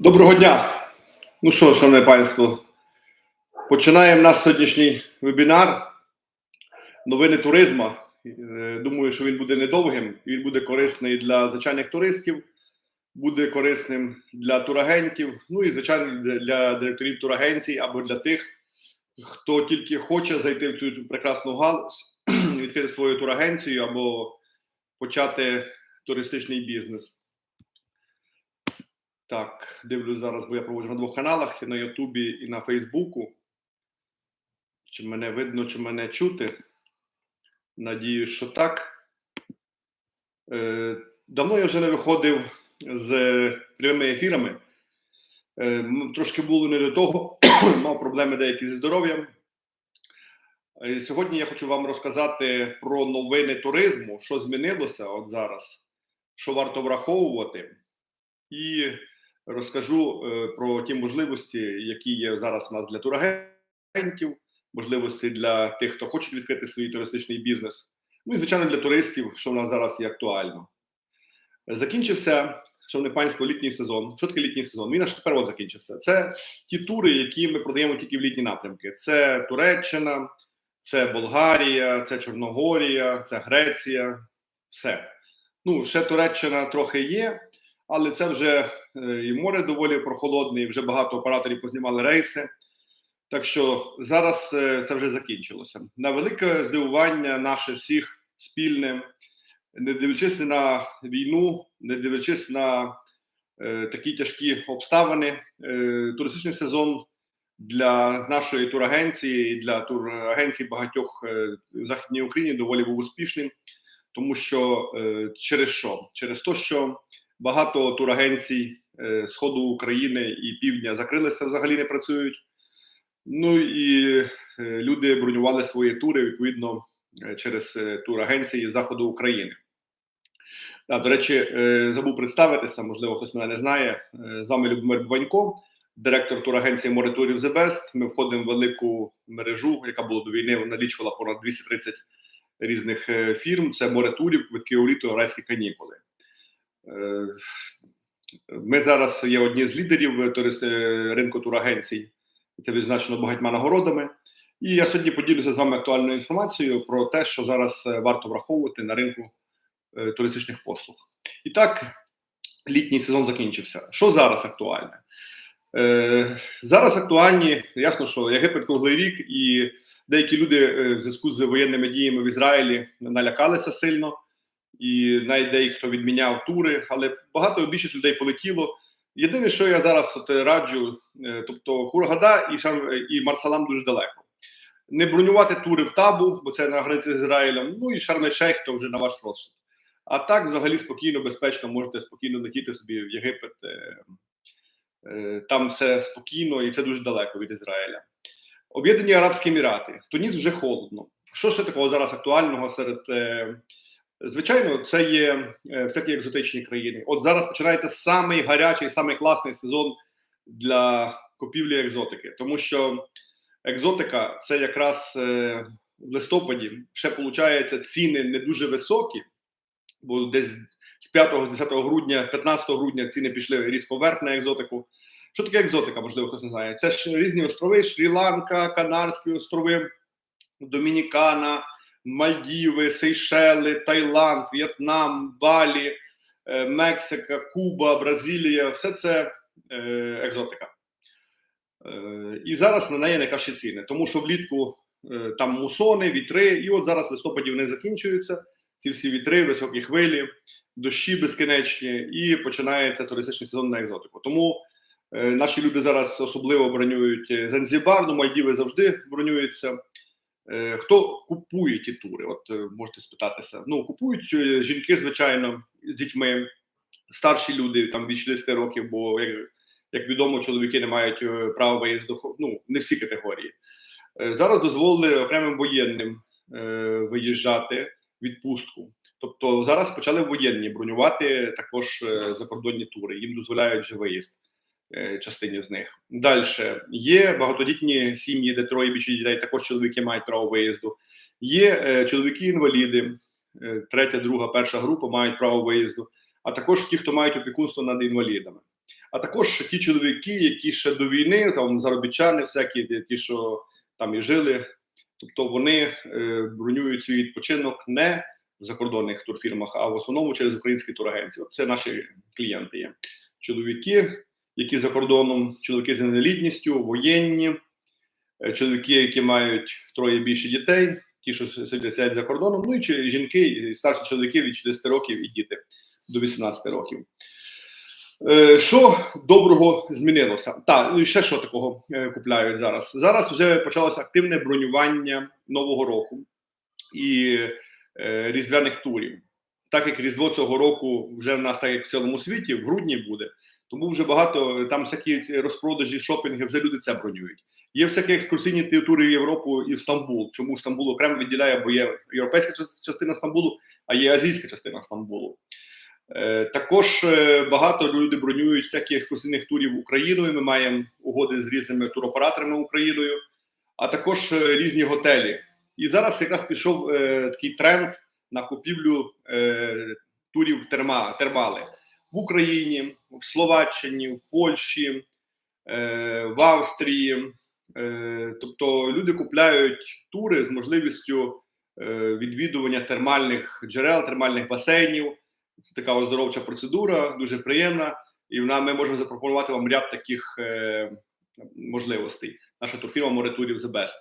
Доброго дня. Ну що, шановне панство, починаємо наш сьогоднішній вебінар. Новини туризму. Е, Думаю, що він буде недовгим, він буде корисний для звичайних туристів, буде корисним для турагентів, ну і звичайно для- директорів турагенцій або для тих, хто тільки хоче зайти в цю прекрасну галузь, відкрити свою турагенцію або почати туристичний бізнес. Так, дивлюсь зараз, бо я проводжу на двох каналах і на Ютубі, і на Фейсбуку. Чи мене видно, чи мене чути? Надіюсь, що так. Е, давно я вже не виходив з прямими ефірами. Е, трошки було не до того, мав проблеми деякі зі здоров'ям. Е, Сьогодні я хочу вам розказати про новини туризму, що змінилося от зараз, що варто враховувати. І розкажу е, про ті можливості, які є зараз у нас для турагентів, можливості для тих, хто хоче відкрити свій туристичний бізнес. Ну і звичайно для туристів, що в нас зараз є актуально. Закінчився, шановне панство, літній сезон. Що таке літній сезон? Він аж тепер от закінчився. Це ті тури, які ми продаємо тільки в літні напрямки. Це Туреччина, це Болгарія, це Чорногорія, це Греція. Все. Ну, ще Туреччина трохи є, але це вже е, і море доволі прохолодне, і вже багато операторів познімали рейси. Так що зараз е, це вже закінчилося. На велике здивування наше всіх спільне, не дивлячись на війну, не дивлячись на е, такі тяжкі обставини, е, туристичний сезон для нашої турагенції і для турагенцій багатьох е, в Західній Україні доволі був успішним, тому що е, через що? Через те, що багато турагенцій е, сходу України і півдня закрилися, взагалі не працюють. Ну і е, люди бронювали свої тури відповідно е, через турагенції заходу України. А, до речі, забув представитися, можливо, хтось мене не знає. З вами Любомир Буванько, директор турагенції Море Турів The Best. Ми входимо в велику мережу, яка була до війни, налічувала понад 230 різних фірм. Це море турів, квитки у літо, райські канікули. Е, Ми зараз є одні з лідерів турист- е, ринку турагенцій. Це відзначено багатьма нагородами. І я сьогодні поділюся з вами актуальною інформацією про те, що зараз е, варто враховувати на ринку е, туристичних послуг. І так, літній сезон закінчився. Що зараз актуальне? Е, зараз актуальні, ясно, що Єгипет круглий рік, і деякі люди е, в зв'язку з воєнними діями в Ізраїлі налякалися сильно, і навіть деякі відміняв тури, але багато більшість людей полетіло. Єдине, що я зараз от раджу, е, тобто Хургада і Шарм і Марсалам дуже далеко. Не бронювати тури в табу, бо це на границі з Ізраїлем. Ну і Шарм-Шейх, то вже на ваш розсуд. А так, взагалі, спокійно, безпечно можете спокійно летіти собі в Єгипет. е, е, Там все спокійно і це дуже далеко від Ізраїля. Об'єднані Арабські Емірати. Туніс вже холодно. Що ще такого зараз актуального серед е, Звичайно, це є е, всякі екзотичні країни. От зараз починається самий гарячий, самий класний сезон для купівлі екзотики, тому що екзотика це якраз е, в листопаді ще виходить ціни не дуже високі, бо десь з 5-10 грудня, 15 грудня ціни пішли різко вверх на екзотику. Що таке екзотика? Можливо, хтось не знає. Це ж різні острови: Шрі-Ланка, Канарські острови, Домінікана. Мальдіви, Сейшели, Таїланд, В'єтнам, Балі, е, Мексика, Куба, Бразилія все це е, екзотика. Е, і зараз на неї найкращі ціни, тому що влітку там мусони, вітри, і от зараз в листопаді вони закінчуються. Ці всі вітри, високі хвилі, дощі безкінечні, і починається туристичний сезон на екзотику. Тому наші люди зараз особливо бронюють Занзібар, ну Мальдіви завжди бронюються. Е, Хто купує ті тури? От е, можете спитатися. Ну, купують е, жінки, звичайно, з дітьми, старші люди там від 60 років, бо як, як відомо, чоловіки не мають права виїзду. Ну, не всі категорії. Зараз дозволили окремим воєнним виїжджати відпустку. Тобто зараз почали воєнні бронювати також закордонні тури. Їм дозволяють вже виїзд частині з них. Далі є багатодітні сім'ї, де троє більше дітей, також чоловіки мають право виїзду. Є е, чоловіки-інваліди, е, третя, друга, перша група мають право виїзду, а також ті, хто мають опікунство над інвалідами. а також ті чоловіки, які ще до війни, там заробітчани, всякі ті, що там і жили. Тобто вони е, бронюють свій відпочинок не в закордонних турфірмах, а в основному через українські турагенції. Це наші клієнти є. Чоловіки, які за кордоном, чоловіки з інвалідністю, воєнні, е, чоловіки, які мають троє більше дітей, ті, що сидять за кордоном, ну і жінки, і старші чоловіки від 60 років і діти до 18 років. Е, Що доброго змінилося? Так, і ще що такого е, купляють зараз? Зараз вже почалося активне бронювання нового року і різдвяних турів. Так як Різдво цього року вже в нас, так як в цілому світі, в грудні буде, тому вже багато там всякі розпродажі, шопінги, вже люди це бронюють. Є всякі екскурсійні тури в Європу і в Стамбул. Чому Стамбул окремо відділяє, бо є європейська частина Стамбулу, а є азійська частина Стамбулу. Е, Також е, багато люди бронюють всякі екскурсійних турів Україною. Ми маємо угоди з різними туроператорами Україною, а також е, різні готелі. І зараз якраз пішов е, такий тренд на купівлю е, турів терма, термали в Україні, в Словаччині, в Польщі, е, в Австрії. Е, тобто люди купляють тури з можливістю е, відвідування термальних джерел, термальних басейнів. Це така оздоровча процедура, дуже приємна, і вона ми можемо запропонувати вам ряд таких можливостей. Наша турфірма Моретурів The Best,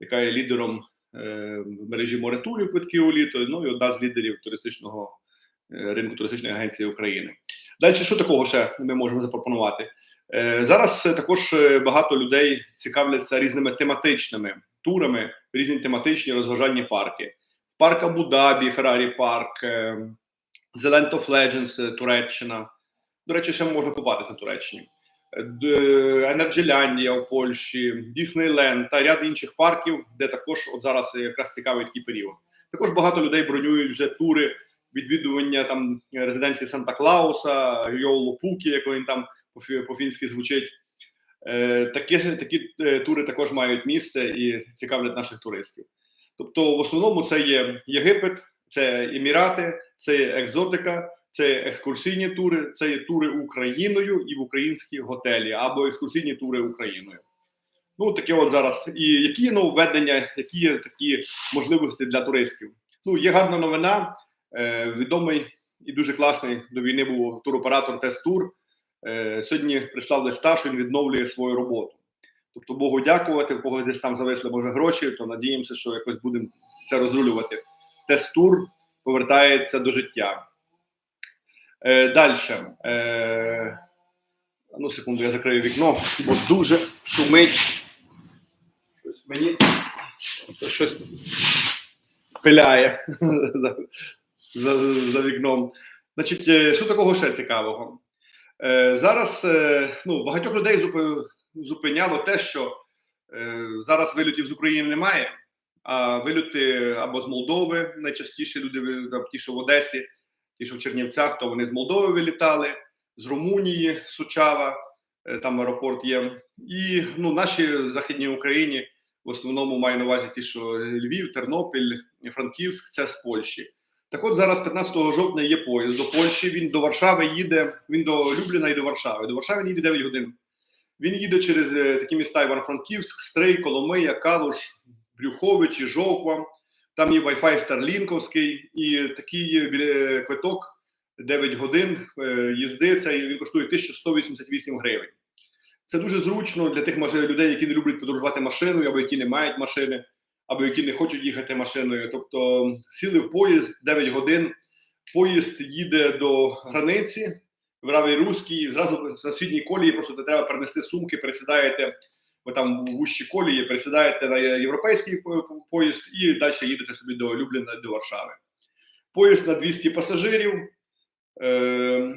яка є лідером в мережі Моретурів квитків у літо, ну і одна з лідерів туристичного ринку туристичної агенції України. Далі, що такого ще ми можемо запропонувати? Е, зараз е, також е, багато людей цікавляться різними тематичними турами, різні тематичні розважальні парки. Парк Абу-Дабі, Феррарі Парк. Е, The Land of Legends, е, Туреччина. До речі, ще можна купатися в Туреччині. Е, Енерджеляндія в Польщі, Діснейленд та ряд інших парків, де також от зараз якраз цікавий такий період. Також багато людей бронюють вже тури відвідування там резиденції Санта Клауса, Йолу Пукі, як він там по- по-фінськи звучить. Е, Такі, такі е, тури також мають місце і цікавлять наших туристів. Тобто, в основному це є Єгипет, це Емірати, це є екзотика, це є екскурсійні тури, це є тури Україною і в українські готелі або екскурсійні тури Україною. Ну, таке от зараз. І які є нововведення, які є такі можливості для туристів? Ну, є гарна новина. Е, відомий і дуже класний до війни був туроператор Тест-Тур. Е, сьогодні прислав листа, що він відновлює свою роботу. Тобто Богу дякувати, в когось десь там зависли може гроші, то надіємося, що якось будемо це розрулювати. Тест-тур повертається до життя. Е, Далі. Ну, секунду, я закрию вікно, бо дуже шумить. Щось мені щось пиляє за, за, вікном. Значить, е, що такого ще цікавого? Е, зараз е, ну, багатьох людей зупиняло те, що е, зараз вильотів з України немає, а вильоти або з Молдови найчастіше люди там, ті, що в Одесі, ті, що в Чернівцях, то вони з Молдови вилітали, з Румунії, Сучава, е, там аеропорт є. І ну, наші західні Україні в основному маю на увазі ті, що Львів, Тернопіль, Франківськ це з Польщі. Так от зараз 15 жовтня є поїзд до Польщі. Він до Варшави їде. Він до Любліна і до Варшави. До Варшави він їде 9 годин. Він їде через е, такі міста Івано-Франківськ, Стрий, Коломия, Калуш, Брюхович Жовква. Там є Wi-Fi Старлінковський, і такий квиток 9 годин е, їзди. Це він коштує 1188 гривень. Це дуже зручно для тих людей, які не люблять подорожувати машиною, або які не мають машини, або які не хочуть їхати машиною. Тобто сіли в поїзд 9 годин. Поїзд їде до границі в Равій Руській, зразу на сусідній колії просто де треба перенести сумки, пересідаєте, ви там в вущі колії, пересідаєте на європейський по- по- поїзд і далі їдете собі до Любліна, до Варшави. Поїзд на 200 пасажирів. Е,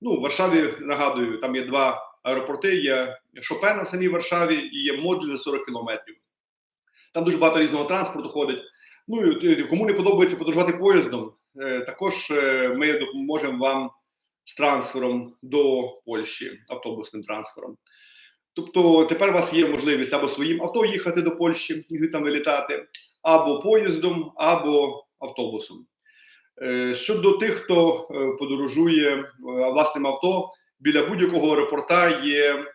ну, в Варшаві, нагадую, там є два аеропорти, є Шопена в самій Варшаві і є модуль за 40 кілометрів. Там дуже багато різного транспорту ходить. Ну і кому не подобається подорожувати поїздом, е, також е, ми допоможемо вам з трансфером до Польщі, автобусним трансфером. Тобто тепер у вас є можливість або своїм авто їхати до Польщі і звідти вилітати, або поїздом, або автобусом. Е, Щодо тих, хто подорожує власним авто, біля будь-якого аеропорта є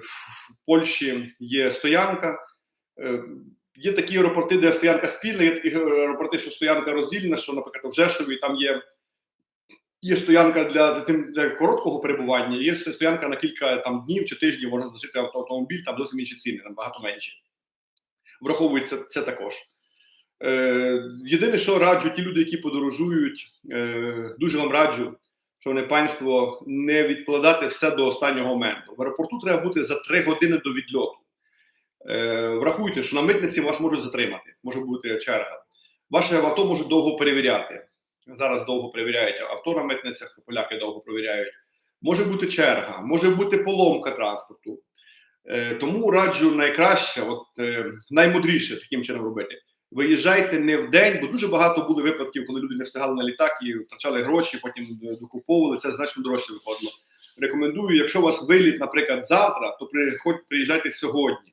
в Польщі є стоянка. Е, Є такі аеропорти, де стоянка спільна, є такі аеропорти, що стоянка роздільна, що, наприклад, в Жешові там є, є стоянка для, для, короткого перебування, є стоянка на кілька там, днів чи тижнів, можна залишити автомобіль, там зовсім інші ціни, набагато менші. Враховується це також. Е, єдине, що раджу, ті люди, які подорожують, е, дуже вам раджу, шановне панство, не відкладати все до останнього моменту. В аеропорту треба бути за три години до відльоту. Е, врахуйте, що на митниці вас можуть затримати, може бути черга. Ваше авто можуть довго перевіряти. Зараз довго перевіряють авто на митницях, поляки довго перевіряють. Може бути черга, може бути поломка транспорту. Е, тому раджу найкраще, от е, наймудріше таким чином робити. Виїжджайте не в день, бо дуже багато було випадків, коли люди не встигали на літак і втрачали гроші, потім докуповували. Це значно дорожче виходило. Рекомендую, якщо у вас виліт, наприклад, завтра, то приїжджайте сьогодні.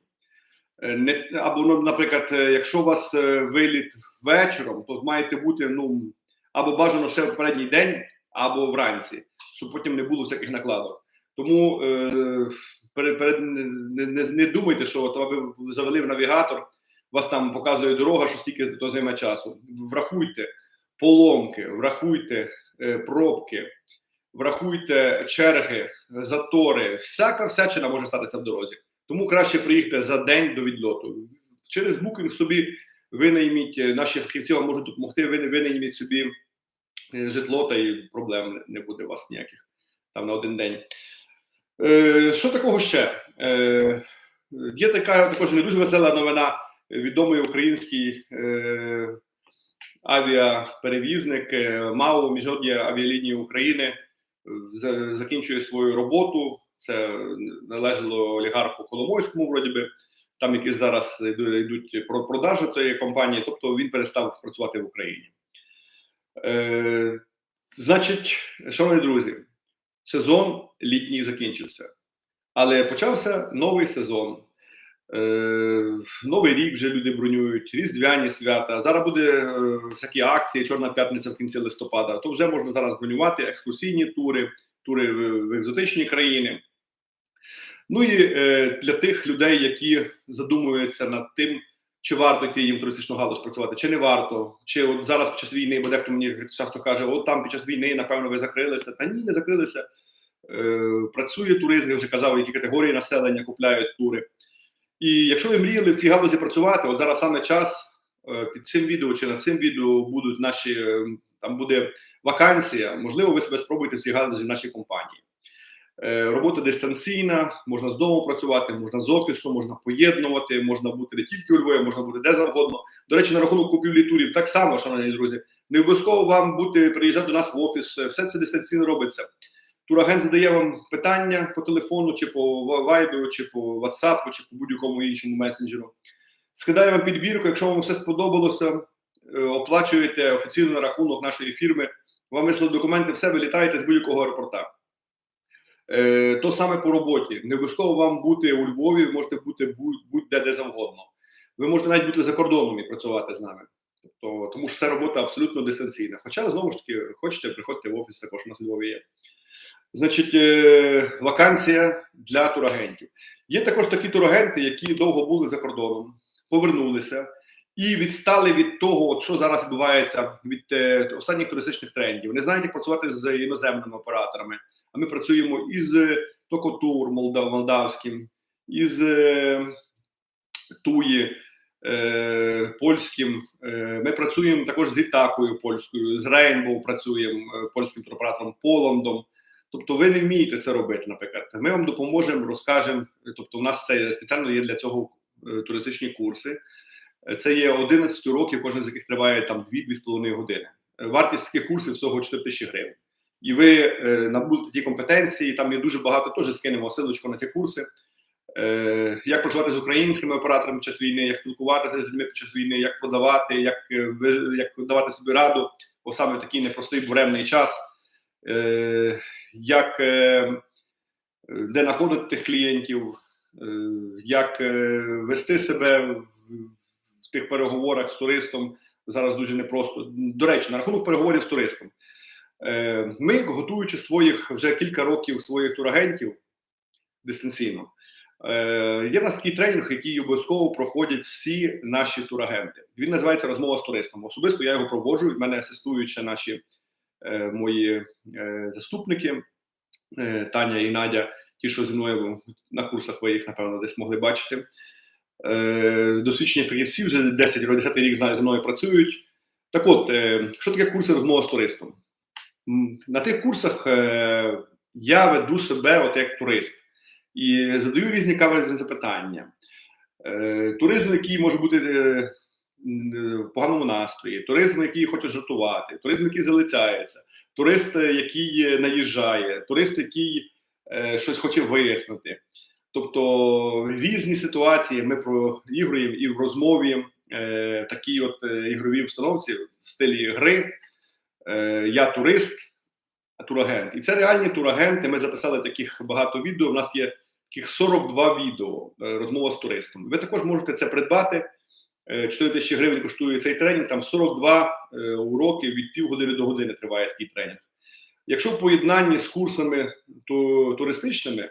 Е, Не, або, ну, наприклад, е, якщо у вас е, виліт вечором, то маєте бути ну або бажано ще в передній день, або вранці, щоб потім не було всяких накладок. Тому е, перед, перед, не, не, не думайте, що от ви завели в навігатор, вас там показує дорога, що стільки то займе часу. Врахуйте поломки, врахуйте е, пробки, врахуйте черги, затори. Всяка всячина може статися в дорозі. Тому краще приїхати за день до відльоту. Через букінг собі винайміть, е, наші фахівці вам можуть допомогти, винайміть собі е, житло, та і проблем не буде у вас ніяких там на один день. Е, що такого ще? Е, є така також не дуже весела новина. Відомий український е, авіаперевізник е, МАУ Міжнародні авіалінії України закінчує свою роботу. Це належало олігарху Коломойському, вроді би. Там якісь зараз йдуть про продажу цієї компанії, тобто він перестав працювати в Україні. Е, значить, шановні друзі, сезон літній закінчився, але почався новий сезон. Е, Новий рік вже люди бронюють, різдвяні свята. Зараз буде е, всякі акції, Чорна п'ятниця в кінці листопада. То вже можна зараз бронювати екскурсійні тури, тури в, в екзотичні країни. Ну і е, для тих людей, які задумуються над тим, чи варто йти їм в туристичну галузь працювати, чи не варто, чи от зараз під час війни, бо дехто мені часто каже, от там під час війни, напевно, ви закрилися. Та ні, не закрилися. Е, працює туризм, я вже казав, які категорії населення купляють тури. І якщо ви мріяли в цій галузі працювати, от зараз саме час е, під цим відео чи над цим відео будуть наші е, там буде вакансія. Можливо, ви себе спробуєте в цій галузі в нашій компанії. Е, Робота дистанційна, можна з дому працювати, можна з офісу, можна поєднувати, можна бути не тільки у Львові, можна бути де завгодно. До речі, на рахунок купівлі турів так само, шановні друзі. Не обов'язково вам бути приїжджати до нас в офіс. Все це дистанційно робиться. Турагент задає вам питання по телефону, чи по вайберу, чи по WhatsApp, чи по будь-якому іншому месенджеру. Скидає вам підбірку, якщо вам все сподобалося, е, оплачуєте офіційно на рахунок нашої фірми, вам вислали документи, все, ви літаєте з будь-якого аеропорта. Е, то саме по роботі. Не обов'язково вам бути у Львові, ви можете бути будь- будь-де де завгодно. Ви можете навіть бути за кордоном і працювати з нами. Тобто, тому що це робота абсолютно дистанційна. Хоча, знову ж таки, хочете, приходьте в офіс, також у нас у Львові є. Значить, е, вакансія для турагентів. Є також такі турагенти, які довго були за кордоном, повернулися і відстали від того, що зараз відбувається від е, останніх туристичних трендів. Не знають, як працювати з іноземними операторами. Ми працюємо із Токотур Молдавським, із е, Туї е, польським. Е, ми працюємо також з Ітакою польською, з Рейнбоу працюємо е, польським туроператором Поландом. Тобто ви не вмієте це робити, наприклад. Ми вам допоможемо, розкажемо. Тобто, у нас це спеціально є для цього е, туристичні курси. Е, Це є 11 уроків, кожен з яких триває там 2-2,5 години. Е, Вартість таких курсів всього 4 тисячі гривень. І ви е, набудете ті компетенції. Там є дуже багато, теж скинемо силочку на ті курси. Е, як працювати з українськими операторами під час війни, як спілкуватися з людьми під час війни, як продавати, як, е, як давати собі раду, бо саме такий непростий буремний час. Як де знаходити тих клієнтів, як вести себе в тих переговорах з туристом зараз дуже непросто. До речі, на рахунок переговорів з туристом. Е, Ми, готуючи своїх вже кілька років своїх турагентів дистанційно, е, є в нас такий тренінг, який обов'язково проходять всі наші турагенти. Він називається Розмова з туристом. Особисто я його проводжу. В мене асистують ще наші е, мої заступники Таня і Надя, ті, що зі мною на курсах ви їх, напевно, десь могли бачити. Е, Досвідчені фахівці вже 10 10 рік зі мною працюють. Так от, що таке курси розмова з туристом? На тих курсах е, я веду себе от як турист і задаю різні каверзні запитання. Е, Туризм, який може бути е, в поганому настрої, туризм, який хоче жартувати, туризм, який залицяється, турист, який наїжджає, турист, який щось хоче вияснити. Тобто різні ситуації ми проігруємо і в розмові е, такій от ігровій обстановці в стилі гри. Е, я турист, турагент. І це реальні турагенти. Ми записали таких багато відео. У нас є таких 42 відео е, розмова з туристом. Ви також можете це придбати. Е, 4 тисячі гривень коштує цей тренінг. Там 42 е, уроки від півгодини до години триває такий тренінг. Якщо в поєднанні з курсами ту, туристичними,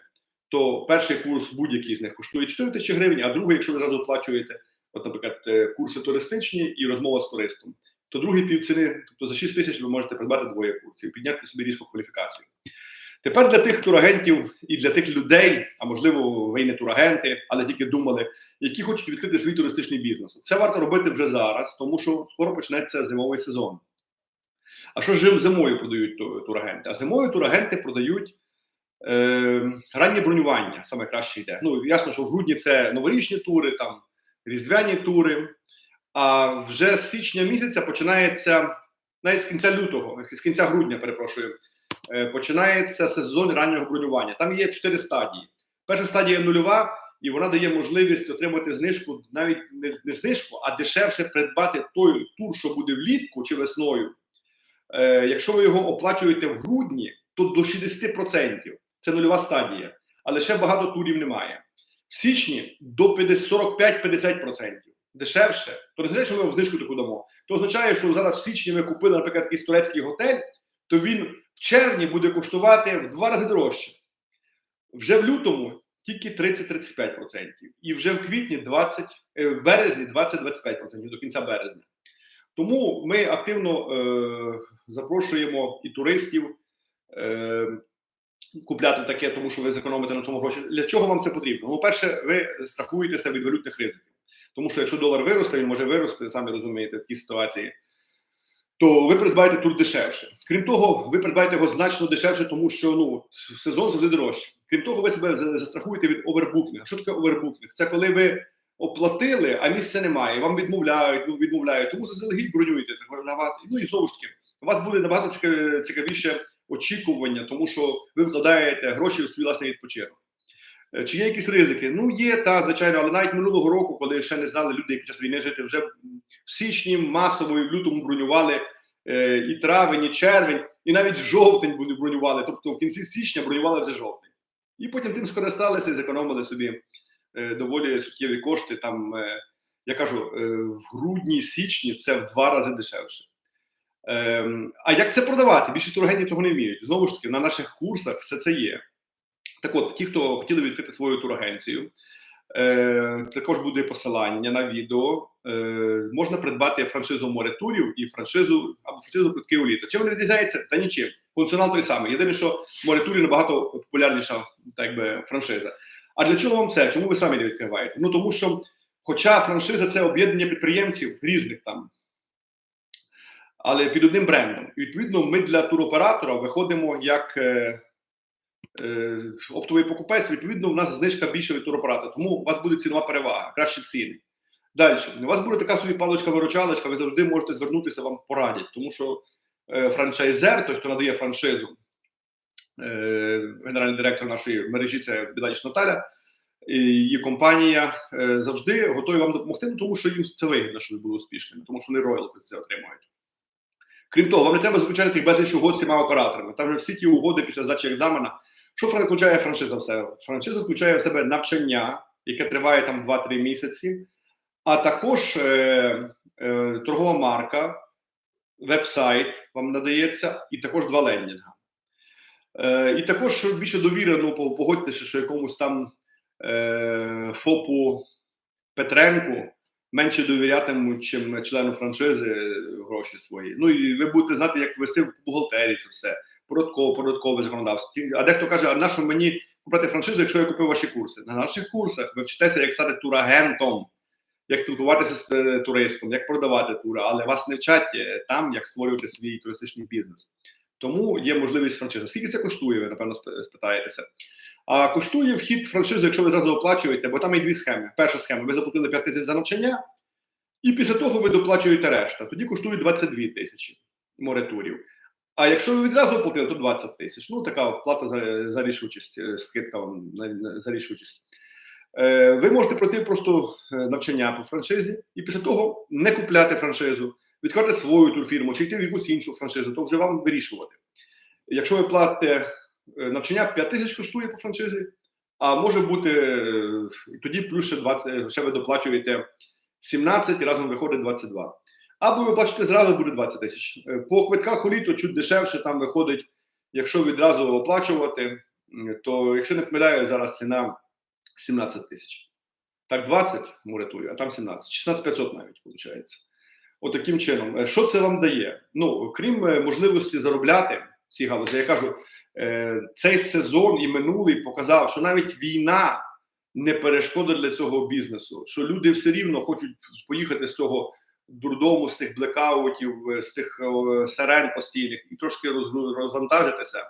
то перший курс будь-який з них коштує 4 тисячі гривень, а другий, якщо ви зразу оплачуєте, от, наприклад, е, курси туристичні і розмова з туристом, то другий півціни, тобто за 6 тисяч ви можете придбати двоє курсів, підняти собі різку кваліфікацію. Тепер для тих турагентів і для тих людей, а можливо, ви не турагенти, але тільки думали, які хочуть відкрити свій туристичний бізнес. Це варто робити вже зараз, тому що скоро почнеться зимовий сезон. А що ж зимою продають турагенти? А зимою турагенти продають е, раннє бронювання, саме краще йде. Ну, ясно, що в грудні це новорічні тури, там різдвяні тури. А вже з січня місяця починається, навіть з кінця лютого, з кінця грудня, перепрошую, е, починається сезон раннього бронювання. Там є чотири стадії. Перша стадія нульова, і вона дає можливість отримати знижку, навіть не, не знижку, а дешевше придбати той тур, що буде влітку чи весною. Е, якщо ви його оплачуєте в грудні, то до 60%. Це нульова стадія. Але ще багато турів немає. В січні до 50 45-50%. Дешевше, то не означає, що ми вам знижку таку дамо. То означає, що зараз в січні ми купили, наприклад, якийсь турецький готель, то він в червні буде коштувати в два рази дорожче. Вже в лютому тільки 30-35%. І вже в квітні 20, е, в березні 20-25% до кінця березня. Тому ми активно е, запрошуємо і туристів е, купляти таке, тому що ви зекономите на цьому гроші. Для чого вам це потрібно? Ну, перше, ви страхуєтеся від валютних ризиків. Тому що якщо долар виросте, він може вирости, самі розумієте, в такій ситуації, то ви придбаєте тур дешевше. Крім того, ви придбаєте його значно дешевше, тому що ну, сезон завжди дорожче. Крім того, ви себе застрахуєте від овербукінга. Що таке овербукінг? Це коли ви оплатили, а місця немає, вам відмовляють, ну відмовляють, тому заздалегідь бронюєте. Ну і знову ж таки, у вас буде набагато цікавіше очікування, тому що ви вкладаєте гроші у свій власний відпочинок. Е, Чи є якісь ризики? Ну є, та звичайно, але навіть минулого року, коли ще не знали люди, які час війни жити, вже в січні масово і в лютому бронювали е, і травень, і червень, і навіть жовтень бронювали. Тобто в кінці січня бронювали вже жовтень. І потім тим скористалися і зекономили собі е, доволі суттєві кошти. Там я кажу, в грудні, січні це в два рази дешевше. Ем, а як це продавати? Більшість турагентів того не вміють. Знову ж таки, на наших курсах все це є. Так от, ті, хто хотіли відкрити свою турагенцію, е, також буде посилання на відео. Е, можна придбати франшизу море турів і франшизу або франшизу квитки у літо. Чим вони відрізняються? Та нічим. Функціонал той самий. Єдине, що море турів набагато популярніша так би, франшиза. А для чого вам це? Чому ви самі не відкриваєте? Ну тому що, хоча франшиза це об'єднання підприємців різних там, але під одним брендом. І відповідно, ми для туроператора виходимо як е, оптовий покупець. Відповідно, у нас знижка більше від туроператора, тому у вас буде цінова перевага, кращі ціни. Далі, у вас буде така собі паличка-виручалочка, ви завжди можете звернутися, вам порадять, тому що е, франчайзер, той, хто надає франшизу, е, генеральний директор нашої мережі, це Біданіч Наталя, і її компанія е, завжди готові вам допомогти, тому що їм це вигідно, щоб ви були успішними, тому що вони роялти це отримують. Крім того, вам не треба заключати безліч угод з всіма операторами. Там вже всі ті угоди після здачі екзамена. Що включає франшиза в себе? Франшиза включає в себе навчання, яке триває там 2-3 місяці, а також е, е, торгова марка, веб-сайт вам надається, і також два лендінга. Е, і також, більше довіри, ну погодьтеся, що якомусь там е, ФОПу Петренку менше довірятимуть, чим члену франшизи е, гроші свої. Ну і ви будете знати, як вести в бухгалтерії це все, податково, податкове законодавство. А дехто каже, а на що мені купити франшизу, якщо я купив ваші курси? На наших курсах ви вчитеся, як стати турагентом, як спілкуватися з е, туристом, як продавати тури, але вас не вчать е, там, як створювати свій туристичний бізнес. Тому є можливість франшизи. Скільки це коштує, ви напевно спитаєтеся. А коштує вхід франшизу, якщо ви зразу оплачуєте, бо там є дві схеми. Перша схема, ви заплатили 5 тисяч за навчання, і після того ви доплачуєте решта. Тоді коштує 22 тисячі моретурів. А якщо ви відразу оплатили, то 20 тисяч. Ну, така плата за, за рішучість, е, скидка вам за рішучість. Е, ви можете пройти просто е, навчання по франшизі і після того не купляти франшизу, відкривати свою турфірму чи йти в якусь іншу франшизу, то вже вам вирішувати. Якщо ви платите е, навчання 5 тисяч коштує по франшизі, а може бути тоді плюс ще 20, ще ви доплачуєте 17 і разом виходить 22. Або ви плачете зразу буде 20 тисяч. Е, По квитках у літо чуть дешевше, там виходить, якщо відразу оплачувати, то якщо не помиляю, зараз ціна 17 тисяч. Так, 20 муретую, а там 17. 16 500 навіть виходить. Отаким чином. Е, Що це вам дає? Ну, крім е, можливості заробляти в цій галузі, я кажу, цей сезон і минулий показав, що навіть війна не перешкода для цього бізнесу, що люди все рівно хочуть поїхати з цього дурдому, з цих блекаутів, е, з цих е, сирен постійних і трошки розвантажитися.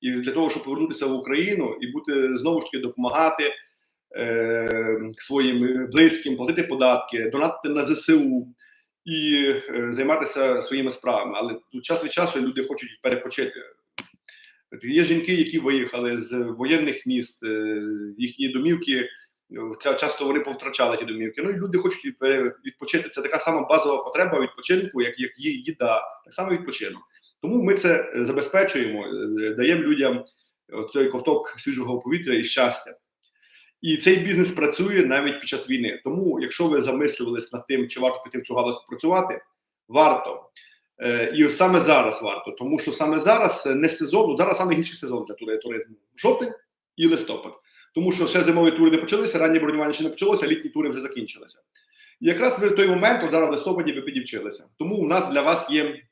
І для того, щоб повернутися в Україну і бути знову ж таки допомагати е, своїм близьким, платити податки, донатити на ЗСУ і е, займатися своїми справами. Але тут час від часу люди хочуть перепочити. Є жінки, які виїхали з воєнних міст, е, їхні домівки. Е, Часто вони повтрачали ті домівки. Ну і люди хочуть відпочити. Це така сама базова потреба відпочинку, як, як є їда, так само відпочинок. Тому ми це е, забезпечуємо, е, даємо людям цей ковток свіжого повітря і щастя. І цей бізнес працює навіть під час війни. Тому, якщо ви замислювались над тим, чи варто піти в цю галузь працювати, варто. Е, І саме зараз варто, тому що саме зараз е, не сезон, ну, зараз саме гірший сезон для тури- туризму. Жовтень і листопад. Тому що ще зимові тури не почалися, раннє бронювання ще не почалося, літні тури вже закінчилися. І якраз ви в той момент, от зараз в листопаді, ви підівчилися. Тому у нас для вас є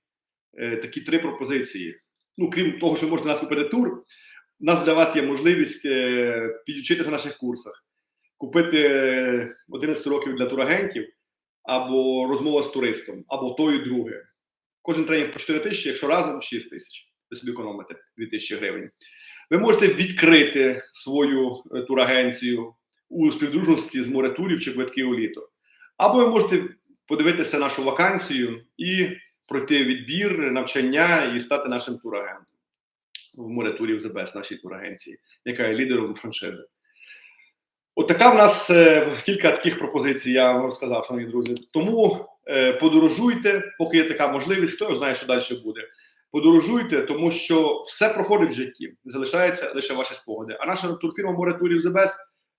е, такі три пропозиції. Ну, крім того, що можете нас купити тур, у нас для вас є можливість е, підучитися на наших курсах, купити е, 11 років для турагентів, або розмова з туристом, або то і друге. Кожен тренінг по 4 тисячі, якщо разом 6 тисяч. Ви собі економите 2 тисячі гривень. Ви можете відкрити свою е, турагенцію у співдружності з моретурів чи квитки у літо. Або ви можете подивитися нашу вакансію і пройти відбір, навчання і стати нашим турагентом в моретурі ЗБС, нашій турагенції, яка є лідером франшизи. От така в нас е, кілька таких пропозицій, я вам розказав, шановні друзі. Тому е, подорожуйте, поки є така можливість, хто знає, що далі буде. Подорожуйте, тому що все проходить в житті, залишається лише ваші спогади. А наша турфірма море турів The Best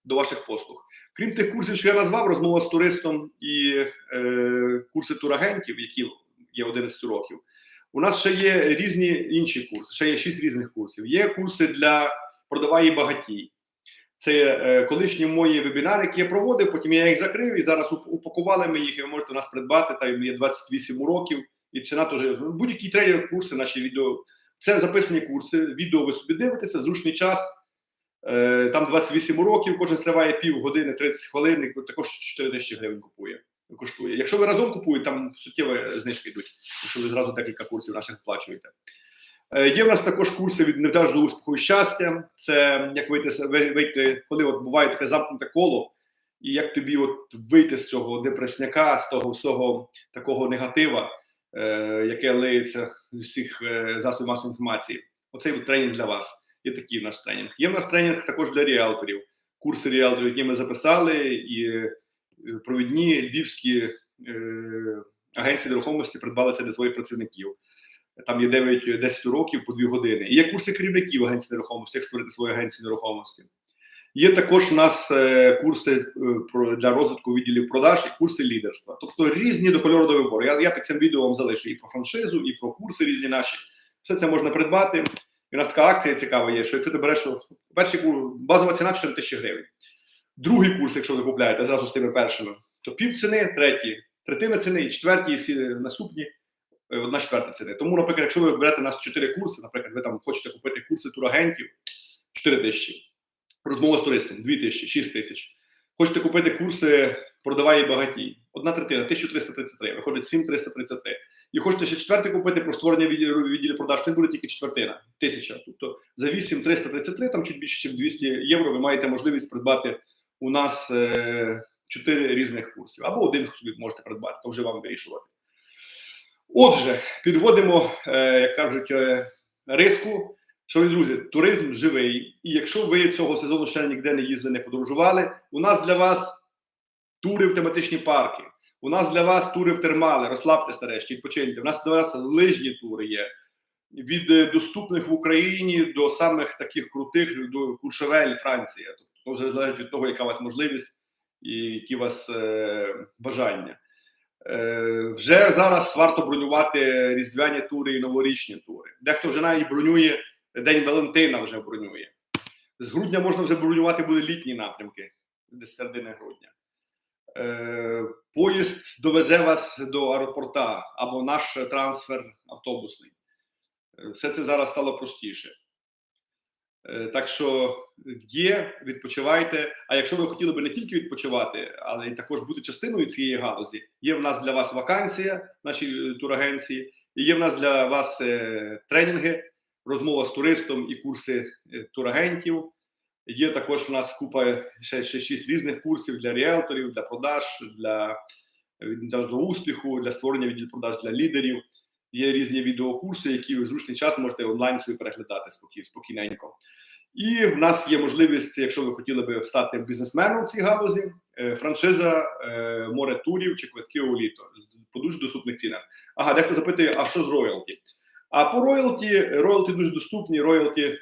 до ваших послуг. Крім тих курсів, що я назвав, розмова з туристом і е, курси турагентів, які є 11 років. У нас ще є різні інші курси, ще є 6 різних курсів. Є курси для продавай і багатій. Це е, колишні мої вебінари, які я проводив, потім я їх закрив і зараз упакували ми їх, і ви можете у нас придбати. Там є 28 уроків, і ціна теж будь-які тренінгові курси, наші відео. Це записані курси. Відео ви собі дивитеся, зручний час. Е, там 28 уроків, кожен триває пів години, 30 хвилин, також 4 тисячі гривень купує. Коштує. Якщо ви разом купуєте, там суттєві знижки йдуть, якщо ви зразу декілька курсів наших оплачуєте. Е, Є в нас також курси від невдаж до успіху і щастя. Це як вийти, вийти, коли от буває таке замкнуте коло, і як тобі от вийти з цього депресняка, з того всього такого негатива, яке лиється з всіх е, засобів масової інформації. Оцей тренінг для вас. Є такий у нас тренінг. Є в нас тренінг також для ріелторів. Курси ріелторів, які ми записали, і е, провідні львівські е, агенції нерухомості придбали це для своїх працівників. Там є 9-10 уроків по 2 години. І є курси керівників агенції нерухомості, як створити свою агенцію нерухомості. Є також у нас е, курси е, для розвитку відділів продаж і курси лідерства. Тобто різні до кольору до вибору. Я, я під цим відео вам залишу і про франшизу, і про курси різні наші. Все це можна придбати. І у нас така акція цікава є, що якщо ти береш перший курс, базова ціна 4 тисячі гривень. Другий курс, якщо ви купляєте зразу з тими першими, то пів ціни, третій, третина ціни, і четверті, і всі наступні е, одна четверта ціни. Тому, наприклад, якщо ви берете у нас 4 курси, наприклад, ви там хочете купити курси турагентів 4 тисячі, розмова з туристом 2 тисячі, 6 тисяч. Хочете купити курси продавай і багатій, одна третина, 1333, виходить 7333. І хочете ще четвертий купити про створення відділу продаж, це буде тільки четвертина, тисяча. Тобто за 8333, там чуть більше, ніж 200 євро, ви маєте можливість придбати у нас е, 4 різних курсів. Або один собі можете придбати, то вже вам вирішувати. Отже, підводимо, е, як кажуть, е, риску. Шановні друзі, туризм живий. І якщо ви цього сезону ще ніде не їздили, не подорожували, у нас для вас тури в тематичні парки. У нас для вас тури в термали, розслабтесь нарешті, відпочиньте. У нас для вас лижні тури є. Від е, доступних в Україні до самих таких крутих до Куршевель, Франція. Тобто вже залежить від того, яка у вас можливість і які у вас е, бажання. Е, вже зараз варто бронювати різдвяні тури і новорічні тури. Дехто вже навіть бронює День Валентина, вже бронює. З грудня можна вже бронювати буде літні напрямки десь середини грудня. Е, поїзд довезе вас до аеропорта або наш трансфер автобусний. Е, Все це зараз стало простіше. Е, Так що є, відпочивайте. А якщо ви хотіли би не тільки відпочивати, але й також бути частиною цієї галузі, є в нас для вас вакансія нашій турагенції, і є в нас для вас е, тренінги, розмова з туристом і курси е, турагентів. Є також у нас купа ще, ще шість різних курсів для ріелторів, для продаж, для, для до успіху, для створення відділів продаж для лідерів. Є різні відеокурси, які ви зручний час можете онлайн собі переглядати спокій, спокійненько. І в нас є можливість, якщо ви хотіли би стати бізнесменом в цій галузі, е, франшиза е, море турів чи квитки у літо по дуже доступних цінах. Ага, дехто запитує, а що з роялті? А по роялті, роялті дуже доступні, роялті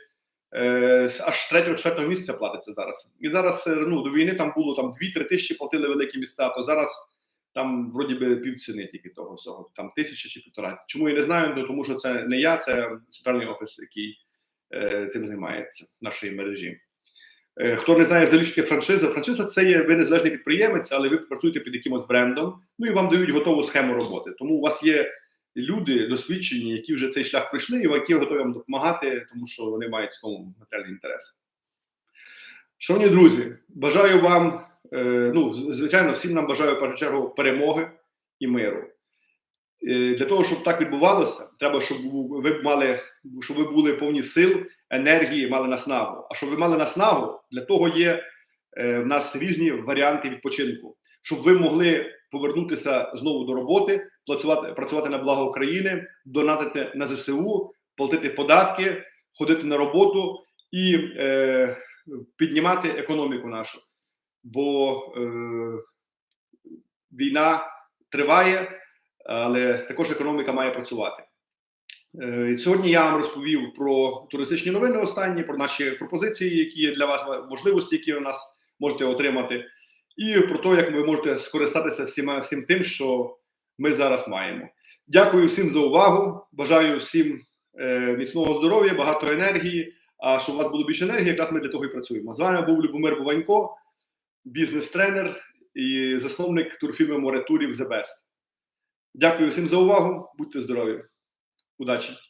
е, аж з 3-4 місяця платиться зараз. І зараз е, ну, до війни там було там 2-3 тисячі платили великі міста, то зараз там вроді би півціни тільки того всього, там тисяча чи півтора. Чому я не знаю? Ну, тому що це не я, це центральний офіс, який е, цим займається в нашої мережі. Е, Хто не знає взагалі, франшиза, франшиза це є ви незалежний підприємець, але ви працюєте під якимось брендом, ну і вам дають готову схему роботи. Тому у вас є люди досвідчені, які вже цей шлях пройшли, і які готові вам допомагати, тому що вони мають в тому матеріальний інтерес. Шановні друзі, бажаю вам, е, ну, звичайно, всім нам бажаю в першу чергу перемоги і миру. Е, Для того, щоб так відбувалося, треба, щоб ви мали, щоб ви були повні сил, енергії, мали наснагу. А щоб ви мали наснагу, для того є е, в нас різні варіанти відпочинку, щоб ви могли повернутися знову до роботи, працювати, працювати на благо України, донатити на ЗСУ, платити податки, ходити на роботу і е, піднімати економіку нашу. Бо е, війна триває, але також економіка має працювати. Е, Сьогодні я вам розповів про туристичні новини останні, про наші пропозиції, які є для вас можливості, які у нас можете отримати, і про те, як ви можете скористатися всіма всім тим, що ми зараз маємо. Дякую всім за увагу. Бажаю всім е, міцного здоров'я, багато енергії. А щоб у вас було більше енергії, якраз ми для того і працюємо. З вами був Любомир Буванько, бізнес-тренер і засновник турфірми Море Турів The Best. Дякую всім за увагу. Будьте здорові. Удачі!